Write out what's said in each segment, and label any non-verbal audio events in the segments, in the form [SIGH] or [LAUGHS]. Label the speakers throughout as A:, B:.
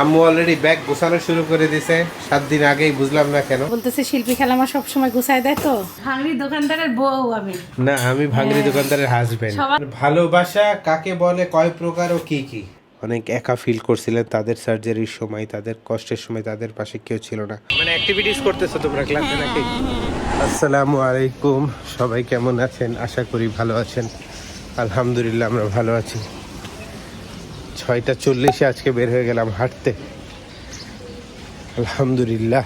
A: আম্মু already bag গোছানো শুরু করে দিছে। সাত দিন আগেই বুঝলাম না কেন।
B: বলতেছে শিল্পী খেলা আমার সবসময় গুছায় দেয় তো? ভাঙড়ি দোকানদারের বউ আমি।
A: না আমি ভাঙড়ি দোকানদারের হাজবেন্ড ভালোবাসা কাকে বলে কয় প্রকার ও কি কি? অনেক একা ফিল করছিলেন তাদের সার্জারির সময় তাদের কষ্টের সময় তাদের পাশে কেউ ছিল না। মানে অ্যাক্টিভিটিস করতেছো তোমরা ক্লাসে নাকি? আসসালামু আলাইকুম সবাই কেমন আছেন? আশা করি ভালো আছেন। আলহামদুলিল্লাহ আমরা ভালো আছি। ছয়টা চল্লিশে আজকে বের হয়ে গেলাম হাঁটতে। আলহামদুলিল্লাহ।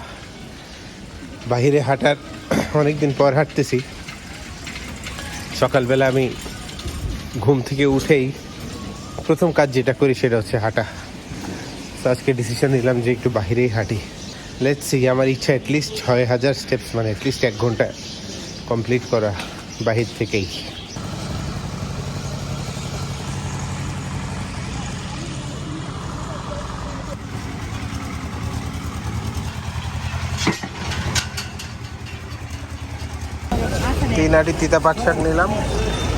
A: বাহিরে হাঁটার অনেকদিন পর হাঁটতেছি। সকালবেলা আমি ঘুম থেকে উঠেই প্রথম কাজ যেটা করি সেটা হচ্ছে হাঁটা। তো আজকে ডিসিশন নিলাম যে একটু বাহিরেই হাঁটি। লেটস সি আমার ইচ্ছা অ্যাটলিস্ট ছয় হাজার স্টেপস মানে অ্যাটলিস্ট এক ঘণ্টা কমপ্লিট করা বাহির থেকেই। তিন আটি তিতা পাট শাক নিলাম,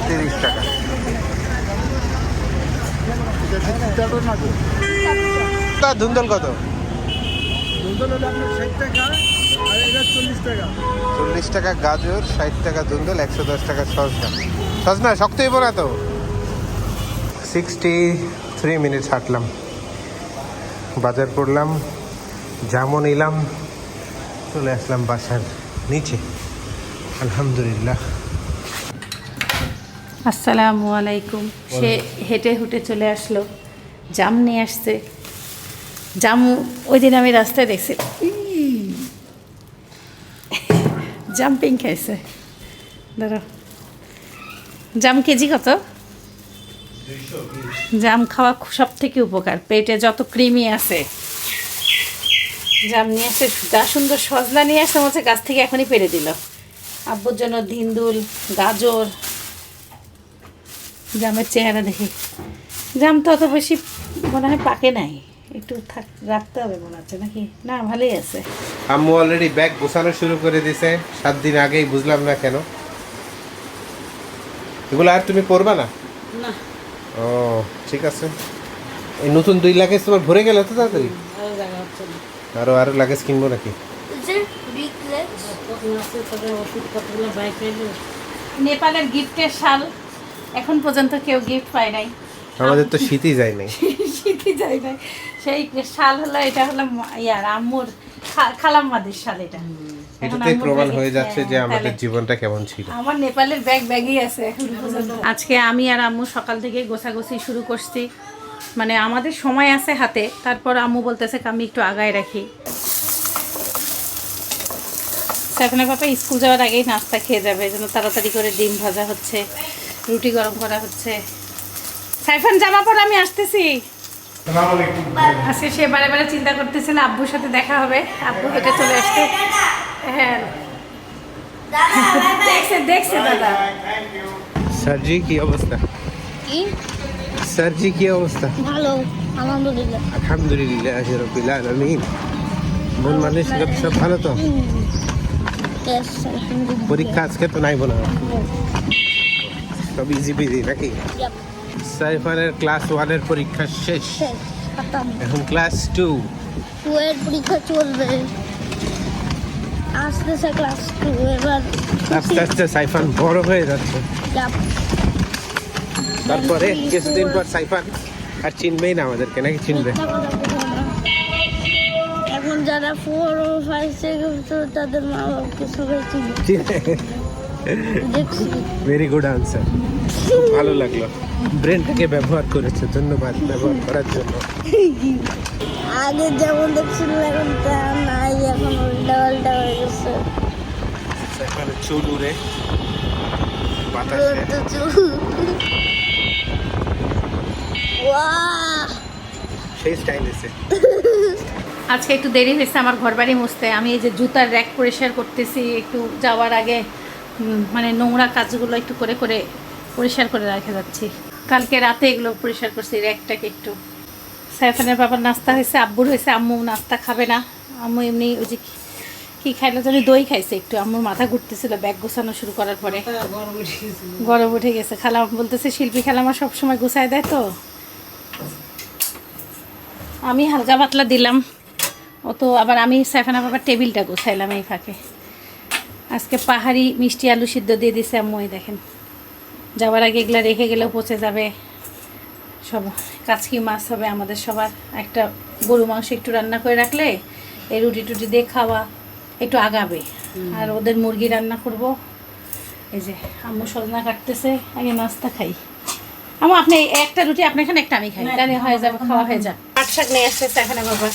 A: তিরিশ টাকা। তা ধুন্দল কত? চল্লিশ টাকা গাজর, ষাট টাকা ধুন্দল একশো দশ টাকা সজনা। সজনা, শক্ত হইব না তো? সিক্সটি থ্রি মিনিটস হাঁটলাম। বাজার করলাম, জামও নিলাম, চলে আসলাম বাসার নিচে। আলহামদুলিল্লাহ।
B: আসসালামু আলাইকুম। সে হেঁটে হুটে চলে আসলো। জাম নিয়ে আসছে। জাম ওই দিন আমি রাস্তায় দেখছি। জাম্পিং খাইছে। ধরো। জাম কেজি কত? জাম খাওয়া সব থেকে উপকার। পেটে যত ক্রিমি আছে। জাম নিয়ে আসে যা সুন্দর সজনা নিয়ে আসে মনে হচ্ছে গাছ থেকে এখনই পেরে দিল। আব্বুর জন্য ধিন্দুল গাজর জামের চেহারা দেখি। জাম তো অত বেশি মনে হয় পাকে নাই। একটু থাক রাখতে হবে মনে হচ্ছে নাকি? না ভালোই আছে।
A: আম্মু অলরেডি ব্যাগ গোছানো শুরু করে দিছে। সাত দিন আগেই বুঝলাম না কেন। এগুলো আর তুমি পড়বা না?
B: না।
A: ও ঠিক আছে। এই নতুন দুই লাগেজ তোমার ভরে গেল তো তাড়াতাড়ি? আরও আরও লাগেজ কিনবো নাকি?
B: নেপালের গিফটের শাল এখন পর্যন্ত কেউ গিফট পায় নাই।
A: আমাদের তো শীতই যায় নাই। [LAUGHS]
B: শীতই যায় নাই। সেই শাল হলো এটা হলো ইয়ার আম্মুর খা- খালাম্মাদের শাল এটা। এখন
A: এটাতেই প্রমাণ হয়ে যাচ্ছে যে আমাদের জীবনটা কেমন ছিল।
B: আমার নেপালের ব্যাগ ব্যাগই আছে এখন আজকে আমি আর আম্মু সকাল থেকে গোছাগুছি শুরু করছি। মানে আমাদের সময় আছে হাতে তারপর আম্মু বলতেছে আমি একটু আগায় রাখি। সাইফানের পাপা স্কুল যাওয়ার আগেই নাস্তা খেয়ে যাবে জন্য তাড়াতাড়ি করে ডিম ভাজা হচ্ছে রুটি গরম করা হচ্ছে। সাইফান জামা পর আমি আসতেছি। আজকে সে বারে বারে চিন্তা করতেছিল আব্বুর সাথে দেখা হবে। আব্বু হেঁটে চলে আসতে হ্যাঁ। দেখছে দেখছে দাদা।
A: স্যারজি কি অবস্থা?
C: কি?
A: স্যারজি কি অবস্থা?
C: ভালো আলহামদুলিল্লাহ।
A: আলহামদুলিল্লাহ রবিল আলামিন। মন মানসিকতা সব ভালো তো?
C: আলহামদুলিল্লাহ
A: পরীক্ষা আজকে তো নাই বলা। সব ইজি বিজি নাকি?
C: Yep.
A: সাইফানের ক্লাস ওয়ানের পরীক্ষা শেষ। এখন ক্লাস টু
C: টু এর পরীক্ষা চলবে। আসতেছে ক্লাস টু এবার
A: আস্তে আস্তে সাইফান বড় হয়ে যাচ্ছে। তারপরে কিছুদিন পর সাইফান আর চিনবেই না আমাদেরকে নাকি চিনবে?
C: যারা ফোর ও ফাইভ সিক্স তাদের মা বাবাকে সবাই চিনে।
A: ভেরি গুড আনসার ভালো লাগল। ব্রেনটাকে ব্যবহার করেছে ধন্যবাদ ব্যবহার করার জন্য।
C: আগে যেমন দেখছিল এখন তা নাই এখন উল্টা পাল্টা হয়ে গেছে
A: সাইফানের চুল উড়ে বাতাসে সেই স্টাইল এসে। [LAUGHS]
B: আজকে একটু দেরি হয়েছে আমার ঘর বাড়ি মুছতে। আমি এই যে জুতার র্যাক পরিষ্কার করতেছি একটু যাওয়ার আগে মানে নোংরা কাজগুলো একটু করে করে পরিষ্কার করে রেখে যাচ্ছি। কালকে রাতে এগুলো পরিষ্কার করছি র্যাকটাকে একটু। সাইফানের বাবার নাস্তা হয়েছে আব্বুর হয়েছে আম্মু নাস্তা খাবে না। আম্মু এমনি ওই যে কি- খাইলো জানি দই খাইছে একটু। আম্মুর মাথা ঘুরতেছিল ব্যাগ গোছানো শুরু করার পরে। গরম উঠে গেছে। খালাম বলতেছে শিল্পী খালা আমার সবসময় গুছায় দেয় তো। আমি হালকা পাতলা দিলাম। ও তো আবার আমি সাইফানা বাবার টেবিলটা গোছাইলাম এই ফাঁকে। আজকে পাহাড়ি মিষ্টি আলু সিদ্ধ দিয়ে দিছে আম্মু এই দেখেন। যাওয়ার আগে এগুলো রেখে গেলেও পচে যাবে। সব কাচকি মাছ হবে আমাদের সবার। একটা গরু মাংস একটু রান্না করে রাখলে এই রুটি টুটি দিয়ে খাওয়া একটু আগাবে। আর ওদের মুরগি রান্না করব। এই যে আম্মু সজনা কাটতেছে আগে নাস্তা খাই। আমু আপনি একটা রুটি আপনি এখানে একটা আমি খাই। তাহলে হয়ে যাবে খাওয়া হয়ে যাবে। পাট শাক নিয়ে আসতেছে এখানে বাবা।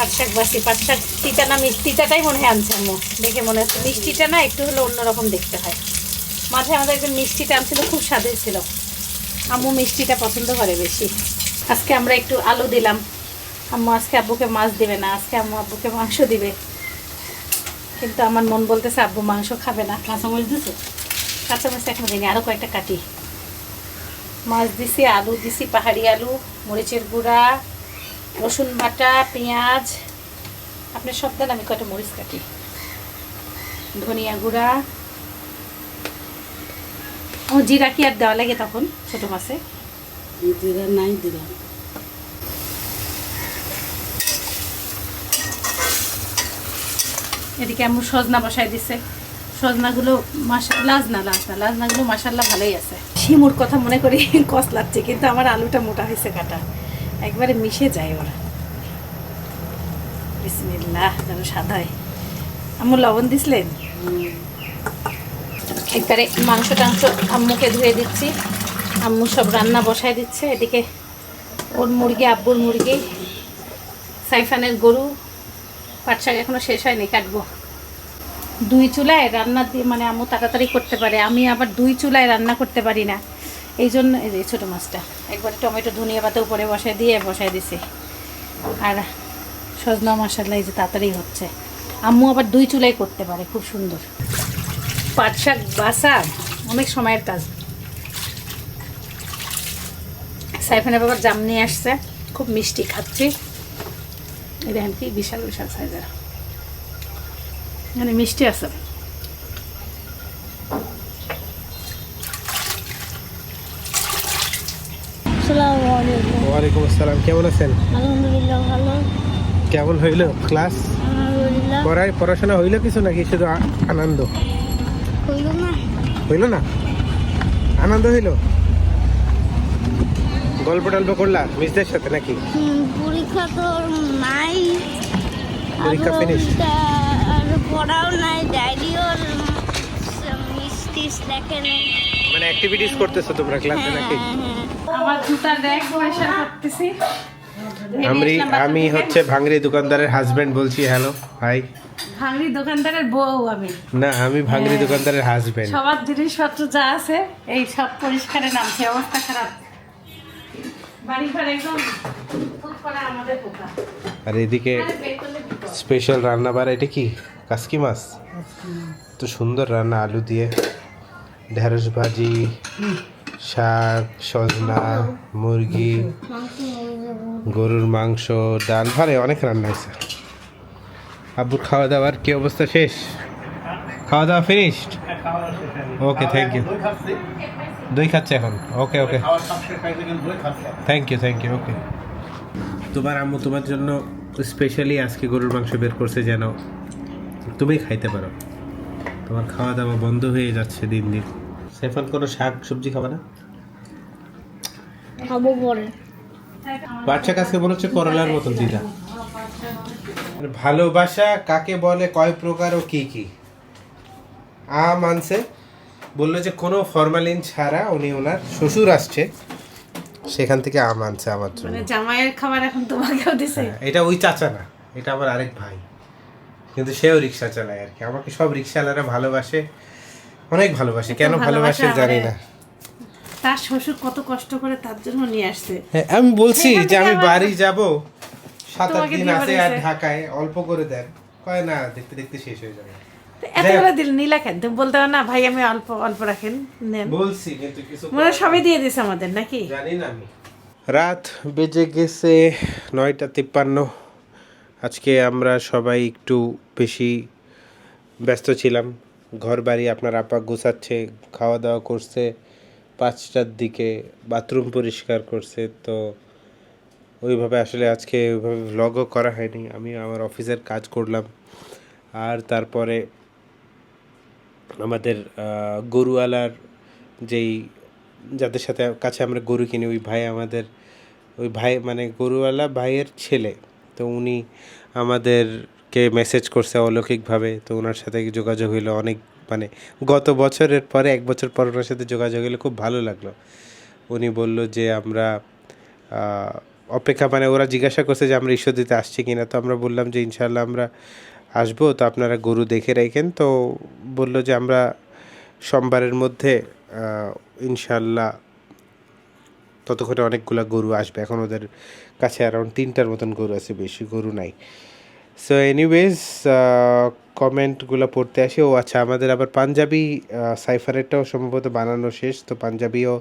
B: পাট শাক বাসি পাট শাক তিতা না তিতাটাই মনে হয় আনছে আম্মু। দেখে মনে হচ্ছে মিষ্টিটা না একটু হলে অন্যরকম দেখতে হয়। মাঝে আমাদের একজন মিষ্টিটা আনছিল, খুব স্বাদের ছিল। আম্মু মিষ্টিটা পছন্দ করে বেশি। আজকে আমরা একটু আলু দিলাম। আম্মু আজকে আব্বুকে মাছ দিবে না, আজকে আম্মু আব্বুকে মাংস দিবে। কিন্তু আমার মন বলতেছে, আব্বু মাংস খাবে না। কাঁচামরিচ দিছে? কাঁচামরিচ এখন দিইনি আরও কয়েকটা কাটি। মাছ দিছি, আলু দিছি, পাহাড়ি আলু, মরিচের গুঁড়া রসুন বাটা পেঁয়াজ। আপনি সব দেন আমি কয়টা মরিচ কাটি? ধনিয়া গুঁড়া। ও জিরা কি আর দেওয়া লাগে তখন ছোটো মাছে?
D: জিরা নাই দিলাম
B: এদিকে আমি সজনা বসাই দিছে। সজনাগুলো মাসা লাজনা লাজনা লাজনাগুলো মাসাল্লাহ ভালোই আছে। শিমুর কথা মনে করি [LAUGHS] কস লাগছে কিন্তু আমার আলুটা মোটা হয়েছে কাটা। একবারে মিশে যায় ওরা। বিসমিল্লাহ, যেন সাদায় আম্মু, লবণ দিছিলেন? একবারে মাংস টাংস আম্মুকে ধুয়ে দিচ্ছি। আম্মু সব রান্না বসায় দিচ্ছে। এদিকে ওর মুরগি, আব্বুর মুরগি, সাইফানের গরু, পাট শাক এখনও শেষ হয়নি, কাটবো। দুই চুলায় রান্না দিয়ে মানে আম্মু তাড়াতাড়ি করতে পারে। আমি আবার দুই চুলায় রান্না করতে পারি না। এই জন্য এই যে ছোটো মাছটা। একবারে টমেটো, ধনিয়া পাতা উপরে বসায় দিয়ে বসায় দিছি। আর সজনা মশালা এই যে তাড়াতাড়ি হচ্ছে। আম্মু আবার দুই চুলাই করতে পারে, খুব সুন্দর। পাট শাক বাসা অনেক সময়ের কাজ। সাইফানের বাবার জাম নিয়ে আসছে, খুব মিষ্টি খাচ্ছি। এই দেখেন কি বিশাল বিশাল সাইজের মানে মিষ্টি আছে।
C: আসসালামু আলাইকুম।
A: ওয়ালাইকুম আসসালাম কেমন আছেন?
C: আলহামদুলিল্লাহ ভালো।
A: কেমন হইল ক্লাস? পড়ায় পড়াশোনা হইল কিছু নাকি শুধু আনন্দ?
C: হইল না।
A: হইল না? আনন্দ হইল? গল্প টল্প করলা মিসদের সাথে নাকি?
C: পরীক্ষা তো নাই।
A: পরীক্ষা
C: আর পড়াও নাই ডায়েরিও মিষ্টি লেখে নেই।
A: মানে অ্যাক্টিভিটিস করতেছো তোমরা ক্লাসে নাকি?
B: আমার জুতার র্যাক পরিষ্কার করতেছি
A: আমি আমি হচ্ছে ভাঙড়ি দোকানদারের হাজবেন্ড বলছি হ্যালো হাই
B: ভাঙড়ি দোকানদারের বউ আমি।
A: না আমি ভাঙড়ি দোকানদারের হাজবেন্ড
B: সবার জিনিসপত্র যা আছে এই সব পরিষ্কারে নামছে অবস্থা খারাপ। বাড়ি ঘর একদম আমাদের পোকা
A: আর এদিকে। স্পেশাল রান্না বার এটা কি? কাসকি মাছ। তো সুন্দর রান্না আলু দিয়ে। ঢেঁড়স ভাজি, শাক, সজনা, মুরগি, গরুর মাংস, ডাল ভারে অনেক রান্না হয়েছে। আব্বুর খাওয়া দাওয়ার কি অবস্থা শেষ? খাওয়া দাওয়া ফিনিশড ওকে থ্যাংক ইউ দই খাচ্ছে এখন। Okay okay thank you thank you okay তোমার আম্মু তোমার জন্য স্পেশালি আজকে গরুর মাংস বের করছে যেন তুমি খাইতে পারো। তোমার খাওয়া দাওয়া বন্ধ হয়ে যাচ্ছে দিন দিন। সেফান কোনো শাক সবজি খাবে না?
C: খাব পরে।
A: বাচ্চা কাছে মনে হচ্ছে করলার মতন দিদা। ভালোবাসা কাকে বলে কয় প্রকার ও কি কি? আম আনছে বলল যে কোনো ফরমালিন ছাড়া উনি ওনার শ্বশুর আসছে সেখান থেকে আম আনছে আমার জন্য।
B: মানে জামাইয়ের খাবার এখন তোমাকেও দিছে?
A: হ্যাঁ, এটা ওই চাচা না এটা আমার আরেক ভাই। কিন্তু সেও রিক্সা চালায় আর কি আমাকে সব রিক্সাওয়ালারা ভালোবাসে। অনেক ভালোবাসে কেন ভালোবাসে জানি না।
B: তার শ্বশুর কত কষ্ট করে তার জন্য নিয়ে আসছে।
A: হ্যাঁ আমি বলছি যে আমি বাড়ি যাব সাত আট দিন আছে আর ঢাকায় অল্প করে দেন। কয় না দেখতে দেখতে শেষ হয়ে যাবে।
B: এতগুলো দিল নিলা কেন? তুমি বলতে না ভাই আমি অল্প অল্প রাখেন নেন।
A: বলছি কিন্তু কিছু
B: মনে সবই দিয়ে দিছে আমাদের নাকি?
A: জানি না আমি। রাত বেজে গেছে নয়টা তিপ্পান্ন। আজকে আমরা সবাই একটু বেশি ব্যস্ত ছিলাম। ঘর বাড়ি আপনার আপা গুছাচ্ছে খাওয়া দাওয়া করছে, পাঁচটার দিকে বাথরুম পরিষ্কার করছে, তো ওইভাবে আসলে আজকে ওইভাবে ভ্লগও করা হয়নি। আমি আমার অফিসের কাজ করলাম। আর তারপরে আমাদের গরুওয়ালার যেই, যাদের সাথে কাছে আমরা গরু কিনি, ওই ভাই আমাদের, ওই ভাই মানে গরুওয়ালা ভাইয়ের ছেলে। তো উনি আমাদেরকে মেসেজ করছে অলৌকিকভাবে? তো ওনার সাথে যোগাযোগ হইল অনেক মানে গত বছরের পরে, এক বছর পর ওনার সাথে যোগাযোগ হলে খুব ভালো লাগল। উনি বলল যে, আমরা অপেক্ষা মানে ওরা জিজ্ঞাসা করছে যে, আমরা ঈশ্বর দিতে আসছি কিনা? তো আমরা বললাম যে ইনশাল্লাহ আমরা আসব, তো আপনারা গরু দেখে রাখেন। তো বলল যে, আমরা সোমবারের মধ্যে ইনশাল্লাহ ততক্ষণে অনেকগুলো গরু আসবে। এখন ওদের কাছে অ্যারাউন্ড তিনটার মতন গরু আছে, বেশি গরু নাই। সো এনিওয়েজ কমেন্টগুলো পড়তে আসি। ও আচ্ছা আমাদের আবার পাঞ্জাবি সাইফারেরটাও সম্ভবত বানানো শেষ। তো পাঞ্জাবিও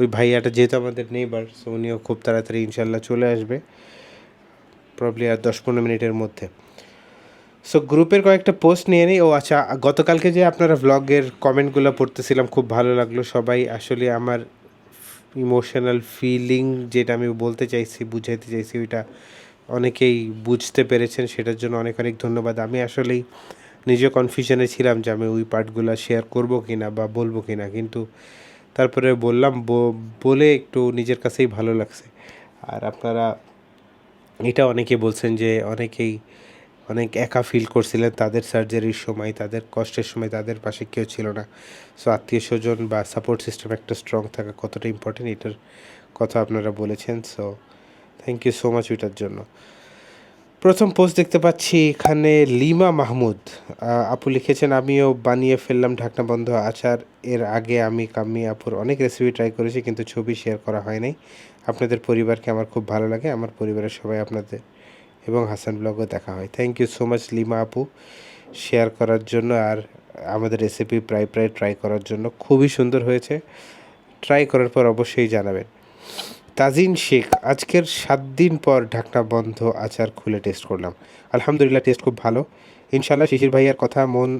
A: ওই ভাইয়াটা যেহেতু আমাদের নেইবার সো উনিও খুব তাড়াতাড়ি ইনশাল্লাহ চলে আসবে। প্রবলি আর দশ পনেরো মিনিটের মধ্যে। সো গ্রুপের কয়েকটা পোস্ট নিয়ে নিই। ও আচ্ছা গতকালকে যে আপনারা ভ্লগের কমেন্টগুলো পড়তেছিলাম, খুব ভালো লাগল। সবাই আসলে আমার ইমোশনাল ফিলিং যেটা আমি বলতে চাইছি, বুঝাইতে চাইছি, ওইটা অনেকেই বুঝতে পেরেছেন, সেটার জন্য অনেক অনেক ধন্যবাদ। আমি আসলেই নিজে কনফিউশনে ছিলাম যে আমি ওই পার্টগুলো শেয়ার করব কি না বা বলব কি না কিন্তু তারপরে বললাম বলে একটু নিজের কাছেই ভালো লাগছে। আর আপনারা, এটা অনেকে বলছেন যে অনেকেই অনেক একা ফিল করছিলেন, তাদের সার্জারির সময়, তাদের কষ্টের সময়, তাদের পাশে কেউ ছিল না। সো আত্মীয় স্বজন বা সাপোর্ট সিস্টেম একটা স্ট্রং থাকা কতটা ইম্পর্টেন্ট এটার কথা আপনারা বলেছেন। So thank you so much ওইটার জন্য। প্রথম পোস্ট দেখতে পাচ্ছি এখানে লিমা মাহমুদ। আপু লিখেছেন, আমিও বানিয়ে ফেললাম ঢাকনা বন্ধ আচার। এর আগে আমি কাম্মি আপুর অনেক রেসিপি ট্রাই করেছি, কিন্তু ছবি শেয়ার করা হয় নাই। আপনাদের পরিবারকে আমার খুব ভালো লাগে। আমার পরিবারের সবাই আপনাদের এবং হাসান ব্লগও দেখা হয়। Thank you so much Lima আপু। শেয়ার করার জন্য আর আমাদের রেসিপি প্রায় প্রায় ট্রাই করার জন্য। খুবই সুন্দর হয়েছে। ট্রাই করার পর অবশ্যই জানাবেন। তাজিন শেখ, আজকের সাত দিন পর ঢাকনা বন্ধ, আচার খুলে টেস্ট করলাম। আলহামদুলিল্লাহ টেস্ট খুব ভালো। ইনশাল্লাহ শিশির ভাইয়ার কথা মন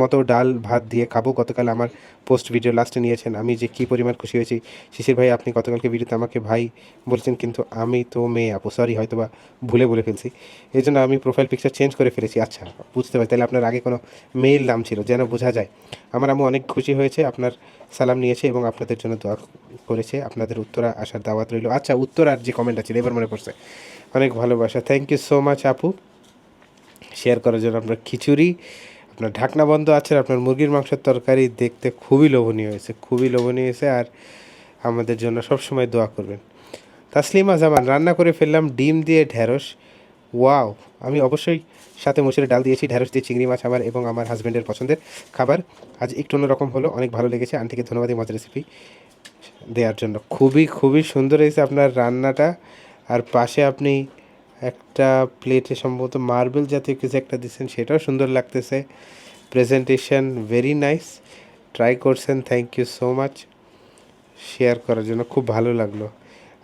A: মতো ডাল ভাত দিয়ে খাব। গতকাল আমার পোস্ট ভিডিও লাস্টে নিয়েছেন। আমি যে কী পরিমাণ খুশি হয়েছি, শিশির ভাই আপনি গতকালকে ভিডিওতে আমাকে ভাই বলছেন, কিন্তু আমি তো মেয়ে আপু সরি হয়তো বা ভুলে বলে ফেলছি। এই জন্য আমি প্রোফাইল পিকচার চেঞ্জ করে ফেলেছি। আচ্ছা বুঝতে পারি। তাহলে আপনার আগে কোনো মেয়ের নাম ছিল, যেন বোঝা যায়। আমার আম্মু অনেক খুশি হয়েছে, আপনার সালাম নিয়েছে এবং আপনাদের জন্য দোয়া করেছে। আপনাদের উত্তরা আসার দাওয়াত রইল। আচ্ছা উত্তরার যে কমেন্টটা ছিল এবার মনে পড়ছে। অনেক ভালোবাসা। থ্যাংক ইউ সো মাচ আপু। শেয়ার করার জন্য আপনার খিচুড়ি আপনার ঢাকনা বন্ধ আছে, আপনার মুরগির মাংসের তরকারি দেখতে খুবই লোভনীয় হয়েছে, খুবই লোভনীয় হয়েছে আর আমাদের জন্য সব সময় দোয়া করবেন। তাসলিমা জামান, রান্না করে ফেললাম ডিম দিয়ে ঢ্যাঁড়স ওয়াও, আমি অবশ্যই সাথে মুসুরের ডাল দিয়েছি ঢ্যাঁড়স দিয়ে চিংড়ি মাছ আমার এবং আমার হাজব্যান্ডের পছন্দের খাবার। আজ একটু অন্যরকম হলো, অনেক ভালো লেগেছে, আন্টিকে ধন্যবাদ এই মজার রেসিপি দেওয়ার জন্য। খুবই খুবই সুন্দর হয়েছে আপনার রান্নাটা। আর পাশে আপনি একটা প্লেটে সম্ভবত মার্বেল জাতীয় কিছু একটা দিচ্ছেন সেটাও সুন্দর লাগতেছে। প্রেজেন্টেশন ভেরি নাইস ট্রাই করছেন thank you so much share করার জন্য খুব ভালো লাগল।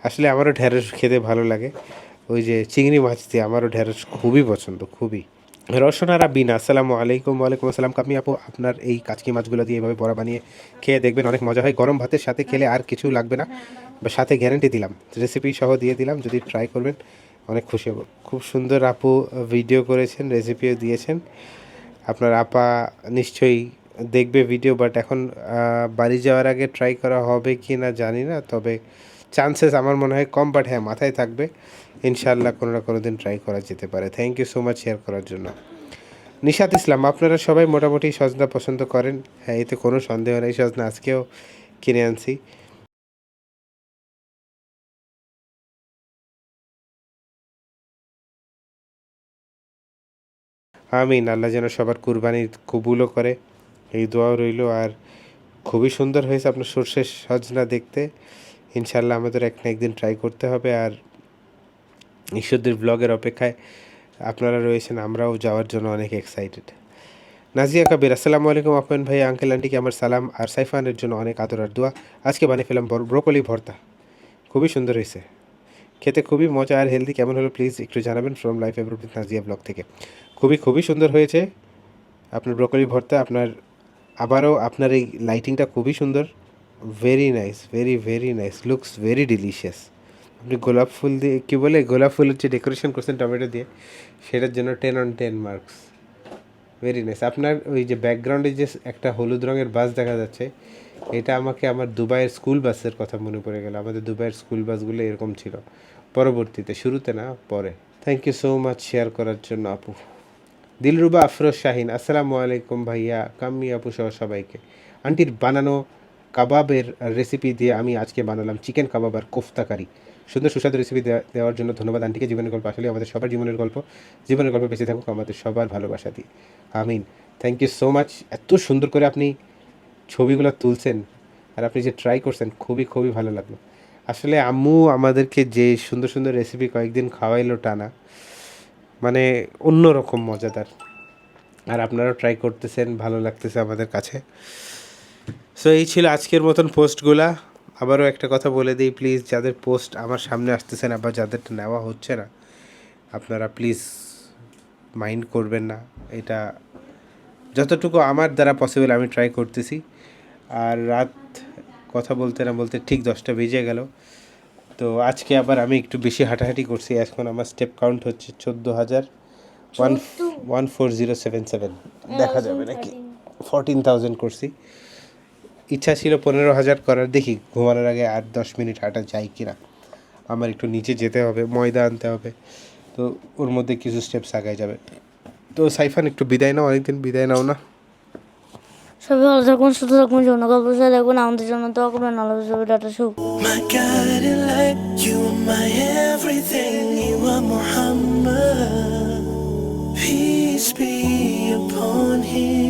A: আসলে আমারও ঢ্যাঁড়স খেতে ভালো লাগে। ওই যে চিংড়ি মাছ দিয়ে আমারও ঢ্যাঁড়স খুবই পছন্দ, খুবই। রসনারা বিনা আসসালামু আলাইকুম, ওয়ালাইকুম আসসালাম। কামি আপু, আপনার এই কাচকি মাছগুলো দিয়ে এভাবে বড়া বানিয়ে খেয়ে দেখবেন, অনেক মজা হয়। গরম ভাতের সাথে খেলে আর কিছু লাগবে না। বা সাথে গ্যারেন্টি দিলাম। রেসিপি সহ দিয়ে দিলাম, যদি ট্রাই করবেন। অনেক খুশি হব। খুব সুন্দর আপু ভিডিও করেছেন রেসিপিও দিয়েছেন। আপনার আপা নিশ্চয়ই দেখবে ভিডিও বাট এখন বাড়ি যাওয়ার আগে ট্রাই করা হবে কি না জানি না, তবে চান্সেস আমার মনে হয় কম বাট হ্যাঁ মাথায় থাকবে। ইনশাআল্লাহ কোনো না কোনো দিন ট্রাই করা যেতে পারে। Thank you so much share করার জন্য। নিশাত ইসলাম, আপনারা সবাই মোটামুটি সজনা পছন্দ করেন। হ্যাঁ এতে কোনো সন্দেহ নেই। সজনা আজকেও কিনে আনছি। আমিন, আল্লাহ যেন সবার কুরবানি কবুলও করে। এই দোয়াও রইল। আর খুবই সুন্দর হয়েছে আপনার সর্ষের সজনা দেখতে। ইনশাল্লাহ আমাদের এক না একদিন ট্রাই করতে হবে। আর ঈশ্বরদের ব্লগের অপেক্ষায় আপনারা রয়েছেন, আমরাও যাওয়ার জন্য অনেক এক্সাইটেড নাজিয়া কাবির, আসসালামু আলাইকুম আপন ভাই আঙ্কেল আন্টিকে আমার সালাম আর সাইফানের জন্য অনেক আদর আর দোয়া। আজকে বানিয়ে ফেলাম ব্রোকলি ভর্তা। খুবই সুন্দর হয়েছে। খেতে খুবই মজা আর হেলদি কেমন হলো প্লিজ একটু জানাবেন from life everything Nazia blog থেকে। খুবই খুবই সুন্দর হয়েছে। আপনার ব্রকলি ভর্তা, আপনার আবারও আপনার এই লাইটিংটা খুবই সুন্দর। Very nice very very nice looks very delicious আপনি গোলাপ ফুল দিয়ে, কী বলে, গোলাপ ফুল হচ্ছে ডেকোরেশন করছেন টমেটো দিয়ে, সেটার জন্য ten on ten marks very nice আপনার ওই যে ব্যাকগ্রাউন্ডে যে একটা হলুদ রঙের বাস দেখা যাচ্ছে এটা আমাকে আমার দুবাইয়ের স্কুল বাসের কথা মনে পড়ে গেল। আমাদের দুবাইয়ের স্কুল বাসগুলো এরকম ছিল। পরবর্তীতে, শুরুতে না, পরে। Thank you so much share করার জন্য আপু। দিলরুবা আফরোজ শাহিন, আসসালামু আলাইকুম ভাইয়া। কাম্মি আপু সহ সবাইকে। আন্টির বানানো কাবাবের রেসিপি দিয়ে আমি আজকে বানালাম চিকেন কাবাব আর কোফতা কারি সুন্দর সুস্বাদু রেসিপি দেওয়ার জন্য ধন্যবাদ আন্টিকে। জীবনের গল্প আসলে আমাদের সবার জীবনের গল্প। জীবনের গল্প বেঁচে থাকুক, আমাদের সবার ভালোবাসা দিয়ে। আমিন। থ্যাংক ইউ সো মাচ এত সুন্দর করে আপনি ছবিগুলো তুলছেন আর আপনি যে ট্রাই করছেন, খুবই খুবই ভালো লাগল। আসলে আম্মু আমাদেরকে যে সুন্দর সুন্দর রেসিপি কয়েকদিন খাওয়াইলো টানা মানে অন্যরকম মজাদার। আর আপনারাও ট্রাই করতেছেন, ভালো লাগতেছে আমাদের কাছে। সো এই ছিল আজকের মতন পোস্টগুলা আবারও একটা কথা বলে দিই প্লিজ যাদের পোস্ট আমার সামনে আসতেছে না বা যাদেরটা নেওয়া হচ্ছে না, আপনারা প্লিজ মাইন্ড করবেন না। এটা যতটুকু আমার দ্বারা পসিবল আমি ট্রাই করতেছি। আর রাত কথা বলতে না বলতে ঠিক দশটা বেজে গেল। তো আজকে আবার আমি একটু বেশি হাঁটাহাঁটি করছি। এখন আমার স্টেপ কাউন্ট হচ্ছে চোদ্দ হাজার one one four zero seven seven. দেখা যাবে নাকি? ফোরটিন থাউজেন্ড করছি। ইচ্ছা ছিল পনেরো হাজার করার। দেখি ঘুমানোর আগে আট দশ মিনিট হাঁটা যায় কি না আমার একটু নিচে যেতে হবে ময়দা আনতে হবে। তো ওর মধ্যে কিছু স্টেপস আগায় যাবে। তো সাইফান একটু বিদায় নাও অনেকদিন বিদায় নাও না।
C: সবাই ভালো থাকুন সুস্থ থাকুন যৌন গল্প দেখুন আমাদের জন্য তো করবেন data
E: everything, you are Muhammad. Peace be upon him.